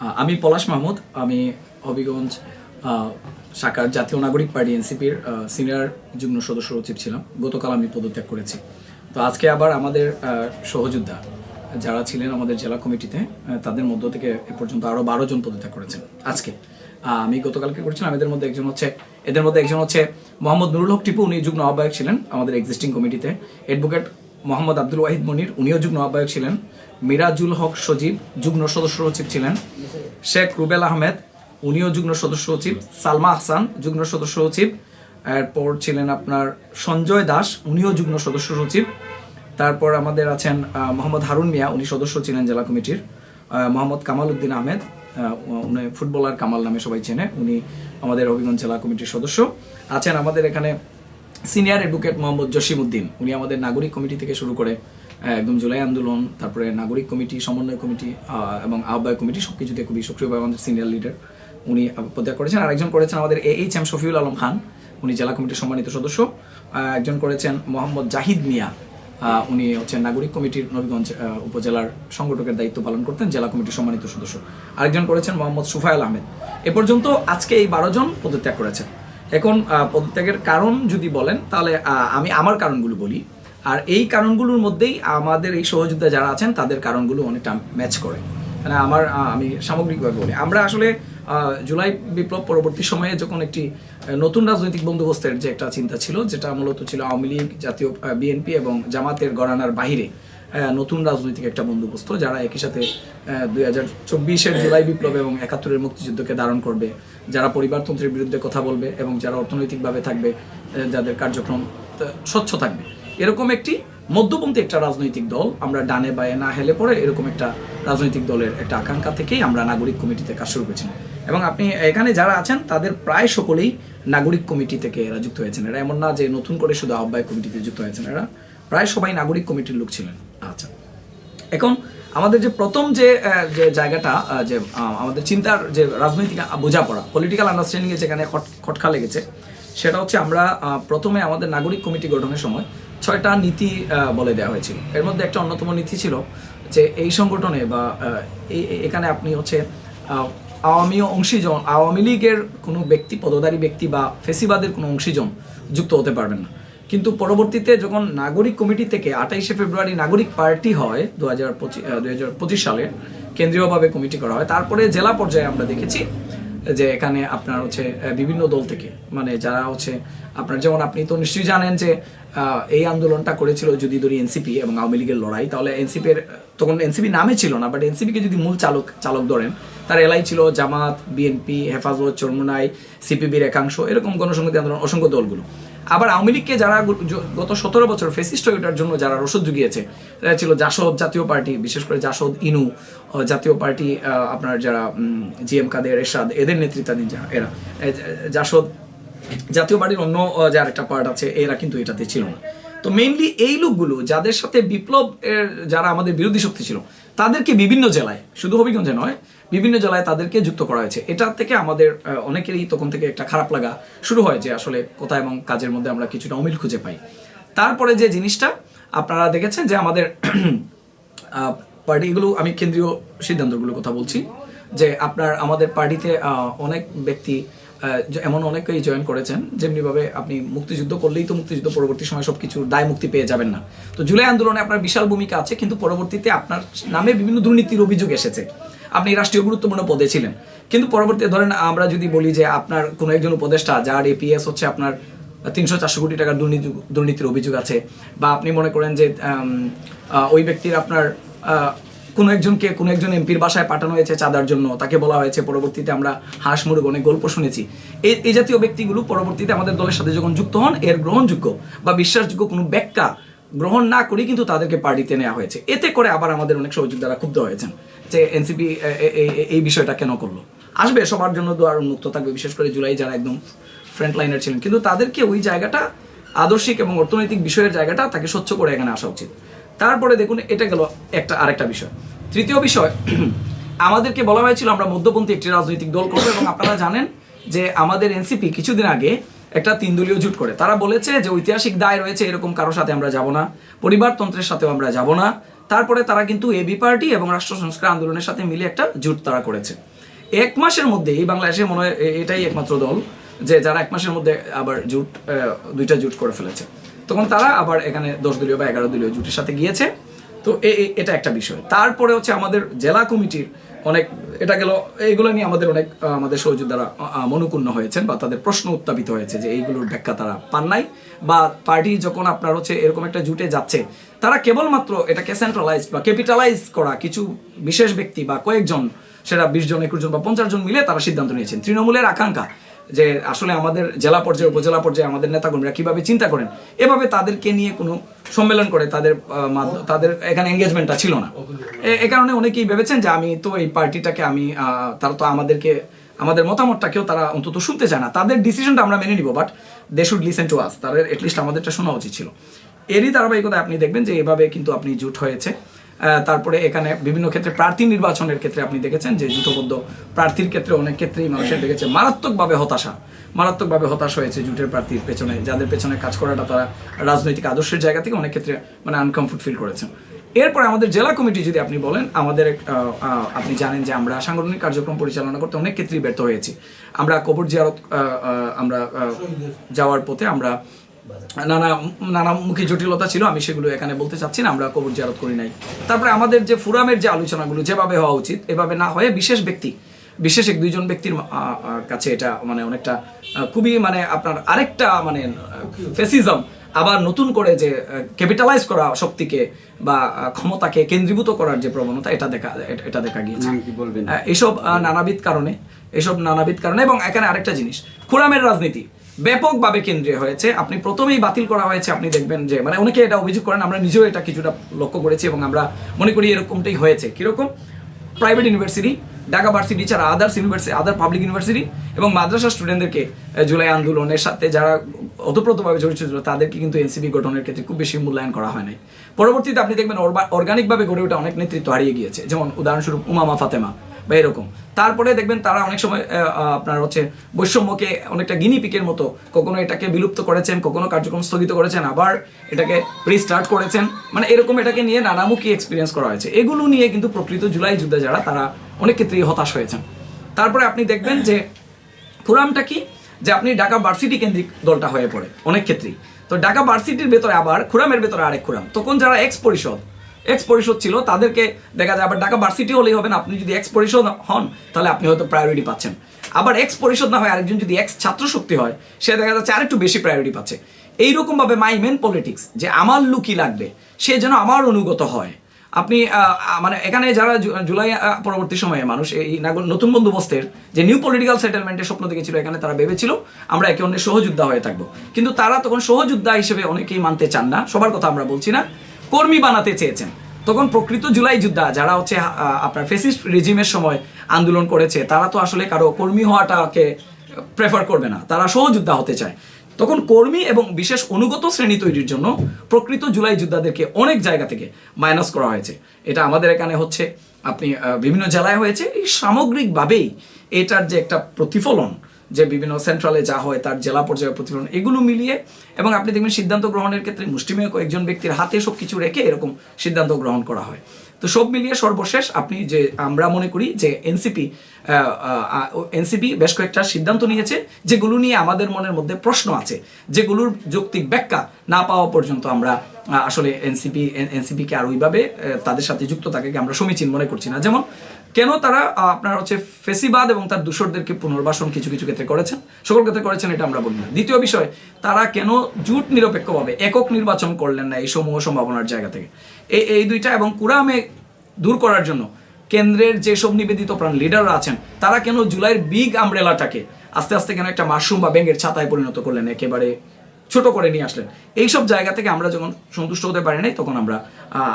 আমি পলাশ মাহমুদ, আমি হবিগঞ্জ শাখার জাতীয় নাগরিক পার্টি এনসিপির সিনিয়র যুগ্ম সদস্য সচিব ছিলাম। গতকাল আমি পদত্যাগ করেছি। তো আজকে আবার আমাদের সহযোদ্ধা যারা ছিলেন আমাদের জেলা কমিটিতে তাদের মধ্য থেকে এ পর্যন্ত আরও বারো জন পদত্যাগ করেছেন আজকে। আমি গতকালকে করেছিলাম? এদের মধ্যে একজন হচ্ছে, এদের মধ্যে একজন হচ্ছে মোহাম্মদ নুরুল হক টিপু, উনি যুগ্ম আহ্বায়ক ছিলেন আমাদের এক্সিস্টিং কমিটিতে। অ্যাডভোকেট মোহাম্মদ আব্দুল ওয়াহিদ মনির। উনিও যুগ্ম আহ্বায়ক ছিলেন। মিরাজুল হক সজীব যুগ্ম সদস্য সচিব ছিলেন। শেখ রুবেল আহমেদ, উনিও যুগ্ম সদস্য সচিব। সালমা আহসান যুগ্ম সদস্য সচিব। এরপর ছিলেন আপনার সঞ্জয় দাস, উনিও যুগ্ম সদস্য সচিব। তারপর আমাদের আছেন মোহাম্মদ হারুন মিয়া, উনি সদস্য ছিলেন জেলা কমিটির। মোহাম্মদ কামাল উদ্দিন আহমেদ উনি ফুটবলার, কামাল নামে সবাই চেনে। উনি আমাদের হবিগঞ্জ জেলা কমিটির সদস্য। আছেন আমাদের এখানে সিনিয়র অ্যাডভোকেট মোহাম্মদ জসিম উদ্দিন, উনি আমাদের নাগরিক কমিটি থেকে শুরু করে একদম জুলাই আন্দোলন, তারপরে নাগরিক কমিটি, সমন্বয় কমিটি এবং আহ্বায়ক কমিটি সব কিছুতে খুবই সক্রিয়ভাবে আমাদের সিনিয়র লিডার উনি পদত্যাগ করেছেন। আর একজন করেছেন আমাদের A H M Shafiul Alam Khan, উনি জেলা কমিটির সম্মানিত সদস্য। একজন করেছেন মোহাম্মদ জাহিদ মিয়া উনি হচ্ছেন নাগরিক কমিটির নবীগঞ্জ উপজেলার সংগঠকের দায়িত্ব পালন করতেন, জেলা কমিটির সম্মানিত সদস্য। আরেকজন করেছেন মোহাম্মদ সুফায়াল আহমেদ। এ পর্যন্ত আজকে এই বারো জন পদত্যাগ করেছেন। এখন পদত্যাগের কারণ যদি বলেন, তাহলে আমি আমার কারণগুলো বলি। আর এই কারণগুলোর মধ্যেই আমাদের এই সহযোদ্ধা যারা আছেন, তাদের কারণগুলো অনেকটা ম্যাচ করে। মানে আমার আমি সামগ্রিকভাবে বলি। আমরা আসলে জুলাই বিপ্লব পরবর্তী সময়ে যখন একটি নতুন রাজনৈতিক বন্দোবস্তের যে একটা চিন্তা ছিল, যেটা মূলত ছিল আওয়ামী লীগ, জাতীয় বিএনপি এবং জামাতের গণানার বাহিরে নতুন রাজনৈতিক একটা বন্দোবস্ত যারা একই সাথে দুই হাজার চব্বিশের জুলাই বিপ্লব এবং একাত্তরের মুক্তিযুদ্ধকে ধারণ করবে, যারা পরিবারতন্ত্রের বিরুদ্ধে কথা বলবে এবং যারা অর্থনৈতিকভাবে থাকবে যাদের কার্যক্রম স্বচ্ছ থাকবে। এরকম একটি মধ্যপন্থী একটা রাজনৈতিক দল আমরা ডানে বায়ে না হেলে পড়ে এরকম একটা রাজনৈতিক দলের একটা আকাঙ্ক্ষা থেকেই আমরা নাগরিক কমিটিতে কাজ শুরু করেছি। এবং আপনি এখানে যারা আছেন, তাদের প্রায় সকলেই নাগরিক কমিটি থেকে এরা যুক্ত হয়েছেন। এরা এমন না যে নতুন করে শুধু আহ্বায়ক কমিটিতে যুক্ত হয়েছেন। এরা প্রায় সবাই নাগরিক কমিটির লোক ছিলেন। এখন আমাদের যে প্রথম যে যে জায়গাটা যে আমাদের চিন্তার যে রাজনৈতিক বোঝাপড়া পলিটিক্যাল আন্ডারস্ট্যান্ডিং যেখানে খট- খটকা লেগেছে, সেটা হচ্ছে আমরা প্রথমে আমাদের নাগরিক কমিটি গঠনের সময় ছয়টা নীতি বলে দেওয়া হয়েছিল। এর মধ্যে একটা অন্যতম নীতি ছিল যে এই সংগঠনে বা এখানে আপনি হচ্ছে আওয়ামী অংশীজন, আওয়ামী লীগের কোনো ব্যক্তি, পদধারী ব্যক্তি বা ফেসিবাদের কোনো অংশীজন যুক্ত হতে পারবেন না। কিন্তু পরবর্তীতে যখন নাগরিক কমিটি থেকে আঠাইশে ফেব্রুয়ারি নাগরিক পার্টি হয় দু হাজার পঁচিশ সালে, কেন্দ্রীয়ভাবে কমিটি করা হয়, তারপরে জেলা পর্যায়ে আমরা দেখেছি যে এখানে আপনার হচ্ছে বিভিন্ন দল থেকে মানে যারা হচ্ছে, আপনার যেমন আপনি তো নিশ্চয়ই জানেন যে এই আন্দোলনটা করেছিল যদি ধরি এনসিপি এবং আওয়ামী লীগের লড়াই, তাহলে এনসিপির তখন এনসিপি নামে ছিল না, বাট এনসিপিকে যদি মূল চালক চালক ধরেন, তার এলাই ছিল জামাত, বিএনপি, হেফাজত, চরমুনাই, সিপিবির একাংশ, এরকম গণসংহতি আন্দোলন, অসংখ্য দলগুলো। আবার আওয়ামী লীগকে যারা গত সতেরো বছর ফেসিস্ট হয়ে ওঠার জন্য যারা রসদ জুগিয়েছে তারা ছিল জাসদ জাতীয় পার্টি, বিশেষ করে জাসদ ইনু জাতীয় পার্টি আপনার যারা জি এম কাদের, এরশাদ, এদের নেতৃত্বাধীন যারা, এরা। জাসদ জাতীয় পার্টির অন্য যার একটা পার্ট আছে, এরা কিন্তু এটাতে ছিল না। তো মেইনলি এই লোকগুলো যাদের সাথে বিপ্লব যারা আমাদের বিরোধী শক্তি ছিল, তাদেরকে বিভিন্ন জেলায়, শুধু হবিগঞ্জে নয় বিভিন্ন জেলায় তাদেরকে যুক্ত করা হয়েছে। এটা থেকে আমাদের অনেকেরই তখন থেকে একটা খারাপ লাগা শুরু হয় যে আসলে কথা এবং কাজের মধ্যে আমরা কিছুটা অমিল খুঁজে পাই। তারপরে যে জিনিসটা, আপনারা দেখেছেন যে আমাদের পার্টিগুলো আমি কেন্দ্রীয় সিদ্ধান্তগুলোর কথা বলছি, যে আপনার, আমাদের পার্টিতে অনেক ব্যক্তি এমন অনেকেই জয়েন করেছেন, যেমনিভাবে আপনি মুক্তিযুদ্ধ করলেই তো মুক্তিযুদ্ধ পরবর্তী সময় সব কিছুর দায় মুক্তি পেয়ে যাবেন না। তো জুলাই আন্দোলনে আপনার বিশাল ভূমিকা আছে, কিন্তু পরবর্তীতে আপনার নামে বিভিন্ন দুর্নীতির অভিযোগ এসেছে। আপনি রাষ্ট্রীয় গুরুত্বপূর্ণ পদে ছিলেন। কিন্তু পরবর্তীতে ধরেন আমরা যদি বলি যে আপনার কোনো একজন উপদেষ্টা যার এপিএস হচ্ছে আপনার তিনশো চারশো কোটি টাকার দুর্নীতি, দুর্নীতির অভিযোগ আছে, বা আপনি মনে করেন যে ওই ব্যক্তির আপনার কোনো একজনকে কোনো একজন এমপির বাসায় পাঠানো হয়েছে চাঁদার জন্য, তাকে বলা হয়েছে, পরবর্তীতে আমরা হাঁস মুরগ অনেক গল্প শুনেছি। এই এই জাতীয় ব্যক্তিগুলো পরবর্তীতে আমাদের দলের সাথে যখন যুক্ত হন, এর গ্রহণযোগ্য বা বিশ্বাসযোগ্য কোনো ব্যাখ্যা গ্রহণ না করেই কিন্তু তাদেরকে পার্টিতে নেওয়া হয়েছে। এতে করে আবার আমাদের অনেক সহযোগিতারা ক্ষুব্ধ হয়েছেন যে এনসিপি এই বিষয়টা কেন করল? আসবে, সবার জন্য দ্বার উন্মুক্ত থাকবে, বিশেষ করে জুলাই যারা একদম ফ্রন্ট লাইনার ছিলেন। কিন্তু তাদেরকে ওই জায়গাটা, আদর্শিক এবং অর্থনৈতিক বিষয়ের জায়গাটা তাকে স্বচ্ছ করে এখানে আসা উচিত। তারপরে দেখুন, এটা গেল একটা আরেকটা বিষয়। তৃতীয় বিষয়, আমাদেরকে বলা হয়েছিল আমরা মধ্যপন্থী একটি রাজনৈতিক দল করব এবং আপনারা জানেন যে আমাদের এনসিপি কিছুদিন আগে একটা তিন দলীয় জোট করে। তারা বলেছে যে ঐতিহাসিক দায় রয়েছে এরকম কারোর সাথে আমরা যাব না, পরিবারতন্ত্রের সাথেও আমরা যাব না। তারপরে তারা কিন্তু এবি পার্টি এবং রাষ্ট্র সংস্কার আন্দোলনের সাথে মিলে একটা জোট তারা করেছে। এক মাসের মধ্যে, এই বাংলাদেশে মনে হয় এটাই একমাত্র দল যে যারা এক মাসের মধ্যে আবার জুট দুইটা জুট করে ফেলেছে। তখন তারা আবার এখানে দশ দলীয় বা এগারো দলীয় জুটের সাথে গিয়েছে। তো এটা একটা বিষয়। তারপরে হচ্ছে আমাদের জেলা কমিটির অনেক, এটা গেল, এইগুলো নিয়ে আমাদের অনেক আমাদের সহযোদ্ধারা মনুকুণ্ণ হয়েছেন বা তাদের প্রশ্ন উত্থাপিত হয়েছে যে এইগুলোর ব্যাখ্যা তারা পান নাই বা পার্টি যখন আপনার হচ্ছে এরকম একটা জুটে যাচ্ছে, তারা কেবলমাত্র এটাকে সেন্ট্রালাইজ বা ক্যাপিটালাইজ করা কিছু বিশেষ ব্যক্তি বা কয়েকজন, সেটা বিশ জন, একুশ জন বা পঞ্চাশ জন মিলে তারা সিদ্ধান্ত নিয়েছেন। তৃণমূলের আকাঙ্ক্ষা যে আসলে আমাদের জেলা পর্যায়ে, উপজেলা পর্যায়ে আমাদের নেতাকর্মীরা কীভাবে চিন্তা করেন, এভাবে তাদেরকে নিয়ে কোনো সম্মেলন করে তাদের তাদের এখানে এঙ্গেজমেন্টটা ছিল না। এ- কারণে অনেকেই ভেবেছেন যে আমি তো এই পার্টিটাকে আমি তারা তো আমাদেরকে, আমাদের মতামতটাকেও তারা অন্তত শুনতে চায় না। তাদের ডিসিশনটা আমরা মেনে নিব but they should listen to us তাদের এটলিস্ট আমাদেরটা শোনা উচিত ছিল। এরই ধারাবাহিকতায় আপনি দেখবেন যে এভাবে কিন্তু আপনি জুট হয়েছে। তারপরে এখানে বিভিন্ন ক্ষেত্রে প্রার্থী নির্বাচনের ক্ষেত্রে আপনি দেখেছেন যে জুটবদ্ধ প্রার্থীর ক্ষেত্রে অনেক ক্ষেত্রেই মানুষের দেখেছে মারাত্মকভাবে হতাশা মারাত্মকভাবে হতাশ হয়েছে জুটের প্রার্থীর পেছনে যাদের পেছনে কাজ করাটা তারা রাজনৈতিক আদর্শের জায়গা থেকে অনেক ক্ষেত্রে মানে আনকমফোর্ট ফিল করেছেন। এরপরে আমাদের জেলা কমিটি যদি আপনি বলেন আমাদের আপনি জানেন যে আমরা সাংগঠনিক কার্যক্রম পরিচালনা করতে অনেক ক্ষেত্রেই ব্যর্থ হয়েছি। আমরা কবর জিয়ারত আমরা যাওয়ার পথে আমরা নানা নানামুখী জটিলতা ছিল আমি সেগুলো এখানে বলতে চাচ্ছি না আমরা কবর জিয়ারত করি নাই। তারপরে আমাদের যে ফোরামের যে আলোচনাগুলো যেভাবে হওয়া উচিত এভাবে না হয়ে বিশেষ ব্যক্তি বিশেষ এক দুইজন ব্যক্তির কাছে এটা মানে অনেকটা খুবই মানে আপনার আরেকটা মানে ফেসিজম আবার নতুন করে যে ক্যাপিটালাইজ করা শক্তিকে বা ক্ষমতাকে কেন্দ্রীভূত করার যে প্রবণতা এটা দেখা এটা- দেখা গিয়েছে। এইসব নানাবিধ কারণে এইসব নানাবিধ কারণে এবং এখানে আরেকটা জিনিস খোরামের রাজনীতি ব্যাপকভাবে কেন্দ্রীয় হয়েছে। আপনি প্রথমেই বাতিল করা হয়েছে, আপনি দেখবেন যে মানে অনেকে এটা অভিযোগ করেন, আমরা নিজেও এটা কিছুটা লক্ষ্য করেছি এবং আমরা মনে করি এরকমটাই হয়েছে। কীরকম? প্রাইভেট ইউনিভার্সিটি ঢাকা ভার্সিটি ছাড়া others university other public university এবং মাদ্রাসা স্টুডেন্টদেরকে জুলাই আন্দোলনের সাথে যারা অতপ্রতভাবে জড়িত ছিল, তাদেরকে কিন্তু এনসিবি গঠনের ক্ষেত্রে খুব বেশি মূল্যায়ন করা হয় নাই। পরবর্তীতে আপনি দেখবেন অর্গানিকভাবে গড়ে ওঠা অনেক নেতৃত্ব হারিয়ে গিয়েছে। যেমন উদাহরণস্বরূপ উমামা ফাতেমা। বা এরকম। তারপরে দেখবেন তারা অনেক সময় আপনার হচ্ছে বৈষম্যকে অনেকটা গিনি পিকের মতো কখনো এটাকে বিলুপ্ত করেছেন, কখনো কার্যক্রম স্থগিত করেছেন, আবার এটাকে রিস্টার্ট করেছেন। মানে এরকম এটাকে নিয়ে নানামুখী এক্সপিরিয়েন্স করা হয়েছে। এগুলো নিয়ে কিন্তু প্রকৃত জুলাই যুদ্ধে যারা, তারা অনেক ক্ষেত্রেই হতাশ হয়েছেন। তারপরে আপনি দেখবেন যে খুরামটা কি? যে আপনি ঢাকা ভার্সিটি কেন্দ্রিক দলটা হয়ে পড়ে, অনেক ক্ষেত্রেই। তো ঢাকা ভার্সিটির ভেতরে আবার খুরামের ভেতরে আরেক খুরাম। তখন যারা এক্স পরিষদ এক্স পরিষদ ছিল, তাদেরকে দেখা যায়, আবার ঢাকা ভার্সিটি হলেই হবে না, আপনি যদি এক্স পরিষদ হন, তাহলে আপনি হয়তো প্রায়োরিটি পাচ্ছেন। আবার এক্স পরিষদ না হয়, আরেকজন যদি এক্স ছাত্র শক্তি হয়, সে দেখা যাচ্ছে আরেকটু বেশি প্রায়োরিটি পাচ্ছে। এইরকম ভাবে মাই মেন পলিটিক্স যে আমার লুকি লাগবে, সে যেন আমার অনুগত হয়। আপনি মানে এখানে যারা জুলাই পরবর্তী সময়ে মানুষ, এই নাগর- নতুন বন্দোবস্তের যে নিউ পলিটিক্যাল সেটেলমেন্টের স্বপ্ন দেখেছিল, এখানে তারা ভেবেছিল, আমরা একে অন্যের সহযোদ্ধা হয়ে থাকব। কিন্তু তারা তখন সহযোদ্ধা হিসেবে অনেকেই মানতে চান না, সবার কথা আমরা বলছি না। কর্মী বানাতে চেয়েছেন। তখন প্রকৃত জুলাই যোদ্ধা যারা হচ্ছে আপনার ফেসিস্ট রেজিমের সময় আন্দোলন করেছে, তারা তো আসলে কারও কর্মী হওয়াটাকে প্রেফার করবে না। তারা সহযোদ্ধা হতে চায়। তখন কর্মী এবং বিশেষ অনুগত শ্রেণি তৈরির জন্য প্রকৃত জুলাই যোদ্ধাদেরকে অনেক জায়গা থেকে মাইনাস করা হয়েছে। এটা আমাদের এখানে হচ্ছে, আপনি বিভিন্ন জেলায় হয়েছে। এই সামগ্রিকভাবেই এটার যে একটা প্রতিফলন যে বিভিন্ন সেন্ট্রালে যা হয় তার জেলা পর্যায়ে প্রতিফলন, এগুলো মিলিয়ে এবং আপনি দেখবেন সিদ্ধান্ত গ্রহণের ক্ষেত্রে মুষ্টিমেয় কয়েকজন ব্যক্তির হাতে সব কিছু রেখে এরকম সিদ্ধান্ত গ্রহণ করা হয়। তো সব মিলিয়ে সর্বশেষ আপনি যে আমরা মনে করি যে এনসিপি এনসিপি বেশ কয়েকটা সিদ্ধান্ত নিয়েছে, যেগুলো নিয়ে আমাদের মনের মধ্যে প্রশ্ন আছে। যেগুলোর যৌক্তিক ব্যাখ্যা না পাওয়া পর্যন্ত আমরা আসলে এনসিপি এনসিপিকে আর ওইভাবে তাদের সাথে যুক্ত থাকে আমরা সমীচীন মনে করছি না। যেমন, কেন তারা আপনার হচ্ছে ফেসিবাদ এবং তার দূষরদেরকে পুনর্বাসন কিছু কিছু ক্ষেত্রে করেছেন? সকল ক্ষেত্রে করেছেন, এটা আমরা বলি না। দ্বিতীয় বিষয়, তারা কেন জুট নিরপেক্ষভাবে একক নির্বাচন করলেন না এই সমূহ সম্ভাবনার জায়গা থেকে? এই এই দুইটা এবং কুরামে দূর করার জন্য কেন্দ্রের যেসব নিবেদিত প্রাণ লিডাররা আছেন তারা কেন জুলাইয়ের বিগ আমব্রেলাটাকে আস্তে আস্তে কেন একটা মাশরুম বা ব্যাঙের ছাতায় পরিণত করলেন একেবারে ছোট করে নিয়ে আসলেন? এইসব জায়গা থেকে আমরা যখন সন্তুষ্ট হতে পারি নাই তখন আমরা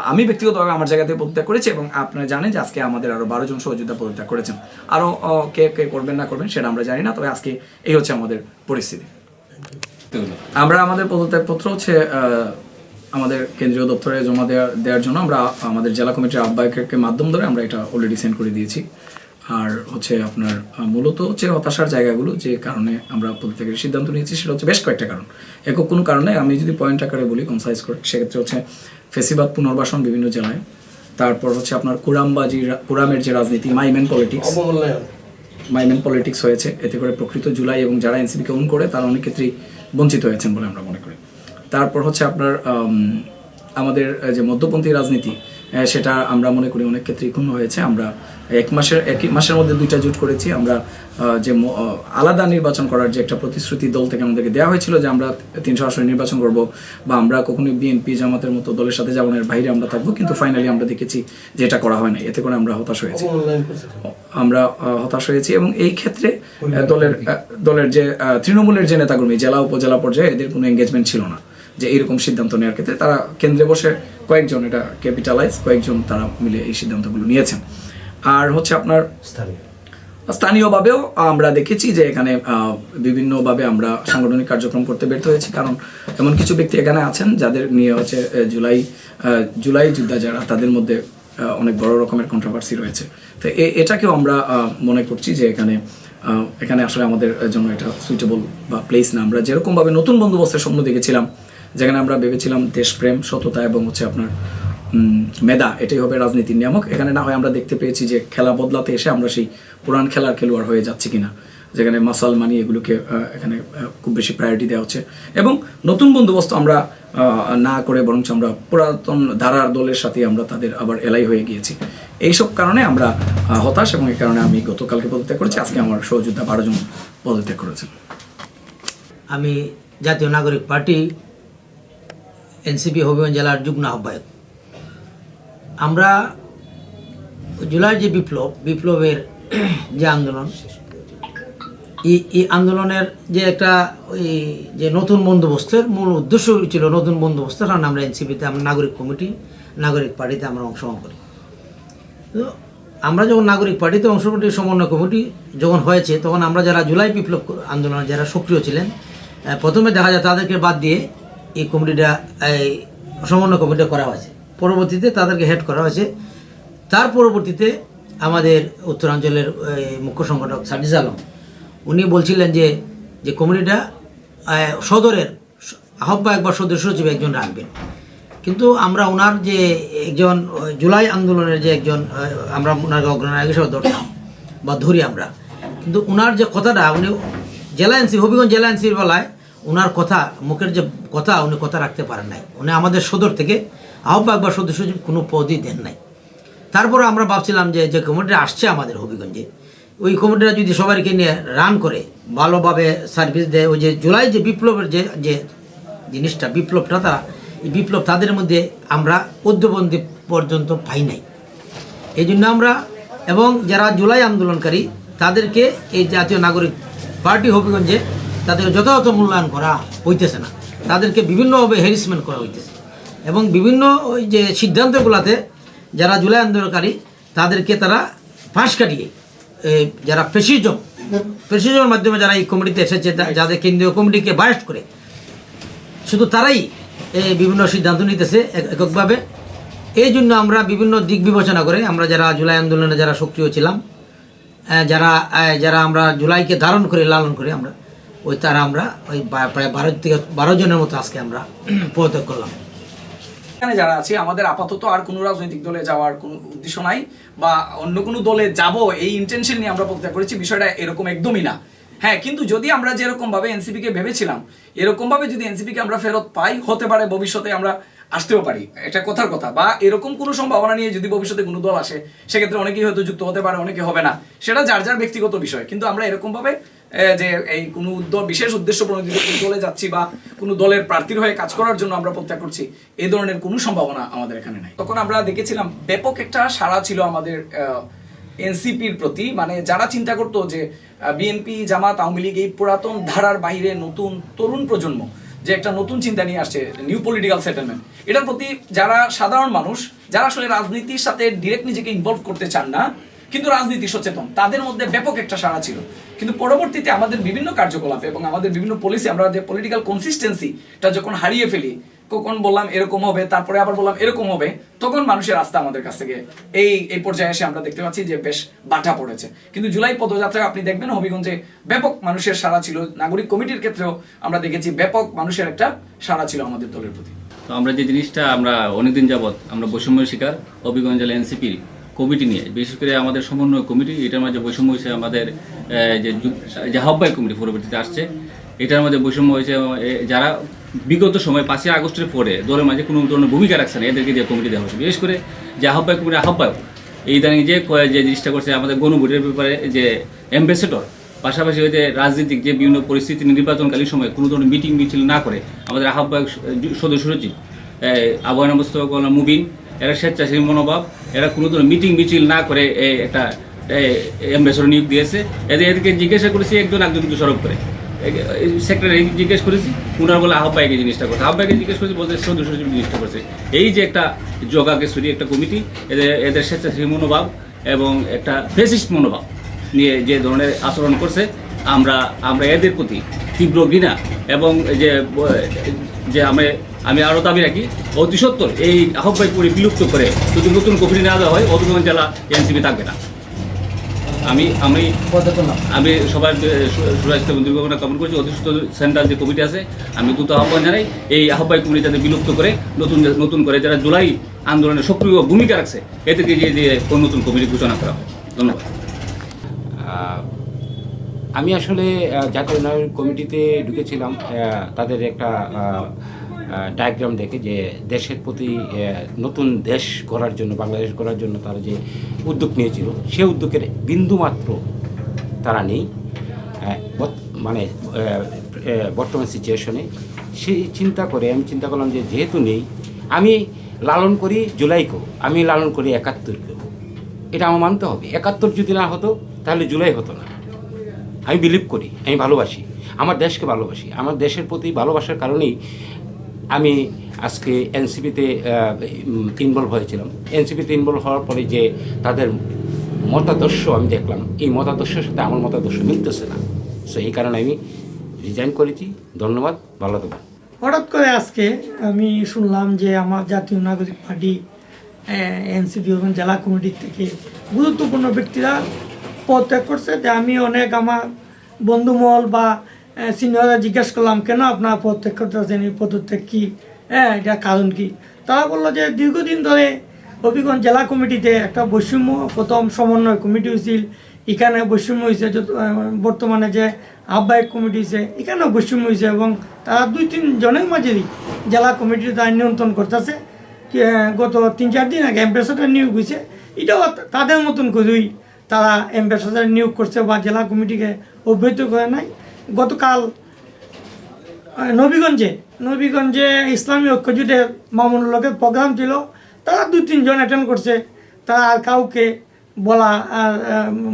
আমি ব্যক্তিগতভাবে আমার জায়গা থেকে পদত্যাগ করেছি এবং আপনারা জানেন যে আজকে আমাদের আরও বারো জন সহযোদ্ধা পদত্যাগ করেছেন। আরও আহ, কে কে করবেন না করবেন সেটা আমরা জানি না তবে আজকে এই হচ্ছে আমাদের পরিস্থিতি। আমরা আমাদের পদত্যাগপত্র হচ্ছে আহ, আমাদের কেন্দ্রীয় দপ্তরে জমা দেওয়ার দেওয়ার জন্য আমরা আমাদের জেলা কমিটির আহ্বায়কের মাধ্যম ধরে আমরা এটা অলরেডি সেন্ড করে দিয়েছি। আর হচ্ছে আপনার মূলত হচ্ছে হতাশার জায়গাগুলো যে কারণে আমরা পদত্যাগের সিদ্ধান্ত নিয়েছি সেটা হচ্ছে বেশ কয়েকটা কারণ। একক কোনো কারণে আমি যদি পয়েন্ট আকারে বলি কনসাইজ করে সেক্ষেত্রে হচ্ছে ফেসিবাদ পুনর্বাসন বিভিন্ন জেলায়। তারপর হচ্ছে আপনার কুরামবাজি কুরামের যে রাজনীতি মাইমেন পলিটিক্স মাইমেন পলিটিক্স হয়েছে। এতে করে প্রকৃত জুলাই এবং যারা এনসিপিকে ওন করে তারা অনেক ক্ষেত্রেই বঞ্চিত হয়েছেন বলে আমরা মনে করি। তারপর হচ্ছে আপনার আমাদের যে মধ্যপন্থী রাজনীতি সেটা আমরা মনে করি অনেক ক্ষেত্রেই ক্ষুণ্ণ হয়েছে। আমরা এক মাসের এক মাসের মধ্যে দুইটা জোট করেছি। আমরা যে আলাদা নির্বাচন করার যে একটা প্রতিশ্রুতি দল থেকে আমাদেরকে দেওয়া হয়েছিল যে আমরা তিনশো আসনে নির্বাচন করব বা আমরা কখনোই বিএনপি জামাতের মতো দলের সাথে যাবনের বাইরে আমরা থাকব। কিন্তু ফাইনালি আমরা দেখেছি যে এটা করা হয় না এতে করে আমরা হতাশ হয়েছি। আমরা হতাশ হয়েছি এবং এই ক্ষেত্রে দলের দলের যে তৃণমূলের যে নেতাকর্মী জেলা উপজেলা পর্যায়ে এদের কোনো এঙ্গেজমেন্ট ছিল না। যে এইরকম সিদ্ধান্ত নেওয়ার ক্ষেত্রে তারা কেন্দ্রে বসে কয়েকজন এটা ক্যাপিটালাইজ কয়েকজন তারা মিলে এই সিদ্ধান্তগুলো নিয়েছেন। আর হচ্ছে আপনার স্থানীয়। স্থানীয়ভাবেও আমরা দেখেছি যে এখানে বিভিন্নভাবে আমরা সাংগঠনিক কার্যক্রম করতে ব্যর্থ হয়েছি। কারণ এমন কিছু ব্যক্তি এখানে আছেন যাদের নিয়ে হচ্ছে জুলাই জুলাই যোদ্ধা যারা তাদের মধ্যে অনেক বড় রকমের কন্ট্রোভার্সি রয়েছে। তো এটাকেও আমরা মনে করছি যে এখানে এখানে আসলে আমাদের জন্য এটা সুইটেবল বা প্লেস না। আমরা যেরকমভাবে নতুন বন্দোবস্তের স্বপ্ন দেখেছিলাম যেখানে আমরা ভেবেছিলাম দেশপ্রেম, সততা এবং হচ্ছে আপনার মেধা, এটাই হবে রাজনীতির নিয়ামক। এখানে না হয় আমরা দেখতে পেয়েছি যে খেলা বদলাতে এসে আমরা সেই পুরান খেলার খেলোয়াড় হয়ে যাচ্ছি কিনা, যেখানে মাসাল মানি এগুলোকে এখানে খুব বেশি প্রায়োরিটি দেওয়া হচ্ছে। এবং নতুন বন্দোবস্ত আমরা না করে বরঞ্চ আমরা পুরাতন ধারার দলের সাথে আমরা তাদের আবার এলাই হয়ে গিয়েছি। এইসব কারণে আমরা হতাশ এবং এই কারণে আমি গতকালকে পদত্যাগ করেছি। আজকে আমার সহযোদ্ধা বারো জন পদত্যাগ করেছেন। আমি জাতীয় নাগরিক পার্টি এনসিপি হবিগঞ্জ জেলার যুগ্ম আহ্বায়ক। আমরা জুলাই যে বিপ্লব, বিপ্লবের যে আন্দোলন এই আন্দোলনের যে একটা ওই যে নতুন বন্দোবস্তের মূল উদ্দেশ্য ছিল নতুন বন্দোবস্তের কারণ আমরা এনসিপিতে, আমরা নাগরিক কমিটি, নাগরিক পার্টিতে আমরা অংশগ্রহণ করি। তো আমরা যখন নাগরিক পার্টিতে অংশগ্রহণ করি, সমন্বয় কমিটি যখন হয়েছে, তখন আমরা যারা জুলাই বিপ্লব আন্দোলনে যারা সক্রিয় ছিলেন প্রথমে দেখা যায় তাদেরকে বাদ দিয়ে এই কমিটিটা, এই সমন্বয় কমিটিটা করা হয়েছে। পরবর্তীতে তাদেরকে হেড করা হয়েছে। তার পরবর্তীতে আমাদের উত্তরাঞ্চলের মুখ্য সংগঠক সাজিজ আলম, উনি বলছিলেন যে যে কমিটিটা সদরের আহ্বায়ক বা সদস্য সচিব একজন রাখবেন। কিন্তু আমরা ওনার যে একজন, জুলাই আন্দোলনের যে একজন আমরা ওনাকে অগ্রনায়ক হিসেবে ধরতাম বা ধরি আমরা। কিন্তু ওনার যে কথাটা, উনি জেলা এনসি, হবিগঞ্জ জেলা এনসির বেলায় ওনার কথা, মুখের যে কথা, উনি কথা রাখতে পারেন নাই। উনি আমাদের সদর থেকে আহ্বায়ক বা সদস্য কোনো পদই দেন নাই। তারপরে আমরা ভাবছিলাম যে যে কমিটিটা আসছে আমাদের হবিগঞ্জে, ওই কমিটিটা যদি সবাইকে নিয়ে রান করে, ভালোভাবে সার্ভিস দেয়, ওই যে জুলাই যে বিপ্লবের যে যে জিনিসটা, বিপ্লবটা তারা, এই বিপ্লব তাদের মধ্যে আমরা উদ্যবন্দি পর্যন্ত পাই নাই। এই জন্য আমরা, এবং যারা জুলাই আন্দোলনকারী, তাদেরকে এই জাতীয় নাগরিক পার্টি হবিগঞ্জে তাদের যথাযথ মূল্যায়ন করা হইতেছে না। তাদেরকে বিভিন্নভাবে হ্যারিসমেন্ট করা হইতেছে। এবং বিভিন্ন ওই যে সিদ্ধান্তগুলোতে যারা জুলাই আন্দোলনকারী, তাদেরকে তারা পাশ কাটিয়ে যারা প্রেসিজম প্রেসিজমের মাধ্যমে যারা এই কমিটিতে এসেছে যাদের কেন্দ্রীয় কমিটিকে বায়াস্ট করে, শুধু তারাই বিভিন্ন সিদ্ধান্ত নিতেছে এক- এককভাবে। এই জন্য আমরা বিভিন্ন দিক বিবেচনা করে আমরা যারা জুলাই আন্দোলনে যারা সক্রিয় ছিলাম যারা যারা আমরা জুলাইকে ধারণ করে, লালন করে আমরা ওই তারা আমরা ওই প্রায় বারো থেকে বারো জনের মতো আজকে আমরা পদত্যাগ করলাম। এখানে যারা আছি আমাদের আপাতত আর কোনো রাজনৈতিক দলে যাওয়ার কোনো উদ্দেশ্য নাই বা অন্য কোনো দলে যাব এই ইন্টেনশন নিয়ে আমরা প্রত্যাগ করেছি বিষয়টা এরকম একদমই না। হ্যাঁ কিন্তু যদি আমরা যেরকম ভাবে এনসিপি কে ভেবেছিলাম এরকম ভাবে যদি এনসিপি কে আমরা ফেরত পাই হতে পারে ভবিষ্যতে আমরা আসতেও পারি। এটা কথার কথা। বা এরকম কোনো সম্ভাবনা নিয়ে যদি ভবিষ্যতে কোনো দল আসে সেক্ষেত্রে অনেকেই হয়তো যুক্ত হতে পারে অনেকে হবে না। সেটা যার যার ব্যক্তিগত বিষয়। কিন্তু আমরা এরকম ভাবে এ, যে এই কোনো বিশেষ উদ্দেশ্য প্রণোদিত দলে যাচ্ছি বা কোনো দলের প্রার্থীর হয়ে কাজ করার জন্য আমরা প্রত্যাগ করছি এই ধরনের কোনো সম্ভাবনা আমাদের এখানে নাই। তখন আমরা দেখেছিলাম ব্যাপক একটা সাড়া ছিল আমাদের এনসিপির প্রতি। মানে যারা চিন্তা করতো যে বিএনপি, জামাত, আওয়ামী লীগ এই পুরাতন ধারার বাইরে নতুন তরুণ প্রজন্ম, যে একটা নতুন চিন্তা নিয়ে আসছে নিউ পলিটিক্যাল সেটেলমেন্ট এটার প্রতি যারা সাধারণ মানুষ, যারা আসলে রাজনীতির সাথে ডিরেক্ট নিজেকে ইনভলভ করতে চান না কিন্তু রাজনীতি সচেতন। তাদের মধ্যে ব্যাপক একটা সাড়া ছিল। কিন্তু পরবর্তীতে আমাদের বিভিন্ন কার্যকলাপ এবং আমাদের বিভিন্ন পলিসি আমরা যে পলিটিক্যাল কনসিস্টেন্সিটা যখন হারিয়ে ফেলি, কখন বললাম এরকম হবে, তারপরে আবার বললাম এরকম হবে, তখন মানুষের রাস্তা আমাদের কাছ থেকে এই এই পর্যায়ে এসে আমরা দেখতে পাচ্ছি যে বেশ বাটা পড়েছে। কিন্তু জুলাই পদযাত্রায় আপনি দেখবেন হবিগঞ্জে ব্যাপক মানুষের সাড়া ছিল। নাগরিক কমিটির ক্ষেত্রেও আমরা দেখেছি ব্যাপক মানুষের একটা সাড়া ছিল আমাদের দলের প্রতি। তো আমরা যে জিনিসটা আমরা অনেকদিন যাবৎ আমরা বৈষম্যের শিকার, হবিগঞ্জ জেলা এনসিপির কমিটি নিয়ে, বিশেষ করে আমাদের সমন্বয় কমিটি, এটার মাঝে বৈষম্য হয়েছে আমাদের যে যু- কমিটি পরবর্তীতে আসছে, এটার মধ্যে বৈষম্য হয়েছে যারা বিগত সময় পাঁচই আগস্টের পরে দলের মাঝে কোনো ধরনের ভূমিকা রাখছে না, এদেরকে দিয়ে কমিটি দেওয়া হয়েছে। বিশেষ করে যে আহ্বায়ক কমিটির আহ্বায়ক, এই ইদানিং যে যে জিনিসটা করছে, আমাদের গণভোটের ব্যাপারে যে অ্যাম্বাসেডর পাশাপাশি ওই যে রাজনৈতিক যে বিভিন্ন পরিস্থিতি নির্বাচনকালীন সময় কোনো ধরনের মিটিং মিছিল না করে আমাদের আহ্বায়ক সদস্য সচিব আবহাওয়া মুবিন এরা স্বেচ্ছাসেবী মনোভাব, এরা কোনো ধরনের মিটিং মিছিল না করে একটা অ্যাম্বাসেডর নিয়োগ দিয়েছে। এদের এদেরকে জিজ্ঞাসা করেছি, একজন একজন দোষারোপ করে। সেক্রেটারি জিজ্ঞেস করেছি, উনার বলে আহ্বায়ক জিনিসটা করছে। আহ্বায়কে জিজ্ঞেস করেছি বলতে সদস্য সচিব জিনিসটা করছে। এই যে একটা যোগাকে সুরি একটা কমিটি, এদের এদের স্বেচ্ছাসেবী মনোভাব এবং একটা ফেসিস্ট মনোভাব নিয়ে যে ধরনের আচরণ করছে, আমরা আমরা এদের প্রতি তীব্র ঘৃণা এবং যে যে আমি আমি আরও দাবি রাখি অতি সত্তর এই আহ্বায়ক করে বিলুপ্ত করে যদি নতুন কমিটি না দেওয়া হয় অভিগঞ্জ জেলা এনসিপি থাকবে না। আমি আমি আমি সবার সুরাষ্ট্র দুর্ঘটনা কামনা করছি অধিষ্ঠিত সেন্ট্রাল যে কমিটি আছে আমি দ্রুত আহ্বান জানাই এই আহ্বায়ক কমিটি যাতে বিলুপ্ত করে নতুন নতুন করে যারা জুলাই আন্দোলনে সক্রিয় ভূমিকা রাখছে এদেরকে যে দিয়ে কোনো নতুন কমিটি ঘোষণা করা হয় ধন্যবাদ। আহ, আমি আসলে জাতীয় উন্নয়ন কমিটিতে ঢুকেছিলাম তাদের একটা ডায়াগ্রাম দেখে যে দেশের প্রতি নতুন দেশ গড়ার জন্য, বাংলাদেশ গড়ার জন্য তারা যে উদ্যোগ নিয়েছিল, সে উদ্যোগের বিন্দুমাত্র তারা নেই। মানে বর্তমান সিচুয়েশনে সেই চিন্তা করে, আমি চিন্তা করলাম যে যেহেতু নেই, আমি লালন করি জুলাইকেও আমি লালন করি একাত্তরকেও এটা আমার মানতে হবে। একাত্তর যদি না হতো, তাহলে জুলাই হতো না। আমি বিলিভ করি, আমি ভালোবাসি। আমার দেশকে ভালোবাসি। আমার দেশের প্রতি ভালোবাসার কারণেই আমি আজকে এনসিপিতে ইনভলভ হয়েছিলাম। এনসিপিতে ইনভলভ হওয়ার পরে যে তাদের মতাদর্শ আমি দেখলাম, এই মতাদর্শের সাথে আমার মতাদর্শ মিলতেছে না। সো এই কারণে আমি রিজাইন করেছি। ধন্যবাদ, ভালো থাকবেন। হঠাৎ করে আজকে আমি শুনলাম যে আমার জাতীয় নাগরিক পার্টি এনসিপি এবং জেলা কমিটির থেকে গুরুত্বপূর্ণ ব্যক্তিরা পদত্যাগ করছে। যে আমি অনেক আমার বন্ধুমহল বা সিনিয়ররা জিজ্ঞেস করলাম, কেন আপনারা পদত্যাগ করতেছেন এই পদত্যাগ কী? হ্যাঁ এটা কারণ কি? তারা বলল যে, দীর্ঘদিন ধরে হবিগঞ্জ জেলা কমিটিতে একটা বৈষম্য, প্রথম সমন্বয় কমিটি হয়েছিল। এখানে বৈষম্য হয়েছে বর্তমানে যে আহ্বায়ক কমিটি হয়েছে, এখানেও বৈষম্য হয়েছে এবং তারা দুই, তিন জনের মাঝেরই জেলা কমিটি তারা নিয়ন্ত্রণ করতেছে। গত তিন, চার দিন আগে অ্যাম্বাসাডার নিয়োগ হয়েছে। এটাও তাদের মতন করেই তারা অ্যাম্বাসাডার নিয়োগ করছে বা জেলা কমিটিকে অব্যাহত করে নাই। গতকাল নবীগঞ্জে নবীগঞ্জে ইসলামী ঐক্যজোটের মামুনুল্লাহের প্রোগ্রাম ছিল। তারা দু তিনজন অ্যাটেন্ড করছে। তারা আর কাউকে বলা আর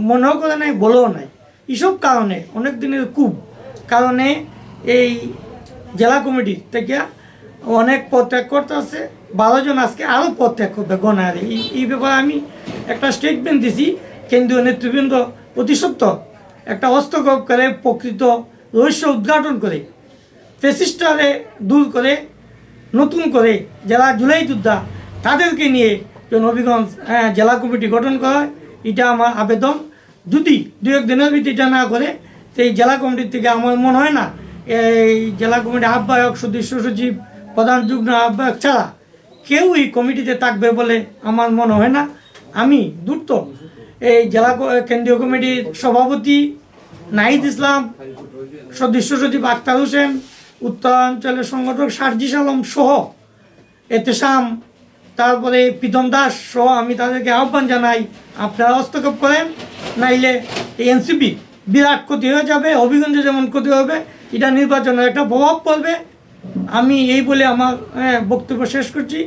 মনেও করে নাই, বলেও নাই। এসব কারণে, অনেক দিনের কূপ কারণে এই জেলা কমিটি থেকে অনেক পদত্যাগ করতে আছে। বারো জন আজকে আরও পদত্যাগ করবে গণহারে। এই ব্যাপারে আমি একটা স্টেটমেন্ট দিছি। কেন্দ্রীয় নেতৃবৃন্দ সত্ত্বর একটা হস্তক্ষেপ করে প্রকৃত রহস্য উদ্ঘাটন করে ফেসিস্টারে দূর করে নতুন করে যারা জুলাই যোদ্ধা তাদেরকে নিয়ে নবীগঞ্জ হ্যাঁ, জেলা কমিটি গঠন করা হয় এটা আমার আবেদন। যদি দু এক দিনের ভিতরে এটা না করে সেই জেলা কমিটির থেকে আমার মনে হয় না এই জেলা কমিটির আহ্বায়ক সদস্য সচিব প্রধান যুগ্ম আহ্বায়ক ছাড়া কেউ এই কমিটিতে থাকবে বলে আমার মনে হয় না। আমি দ্রুত এই জেলা কেন্দ্রীয় কমিটির সভাপতি নাহিদ ইসলাম সদস্য সচিব আক্তার হোসেন উত্তরাঞ্চলের সংগঠক সার্জিস আলম সহ এতেসাম তারপরে প্রীতম দাস সহ আমি তাদেরকে আহ্বান জানাই আপনারা হস্তক্ষেপ করেন নাইলে এই এনসিপি বিরাট ক্ষতি হয়ে যাবে অভিগঞ্জে যেমন ক্ষতি হবে এটা নির্বাচনের একটা প্রভাব পড়বে। আমি এই বলে আমার হ্যাঁ, বক্তব্য শেষ করছি।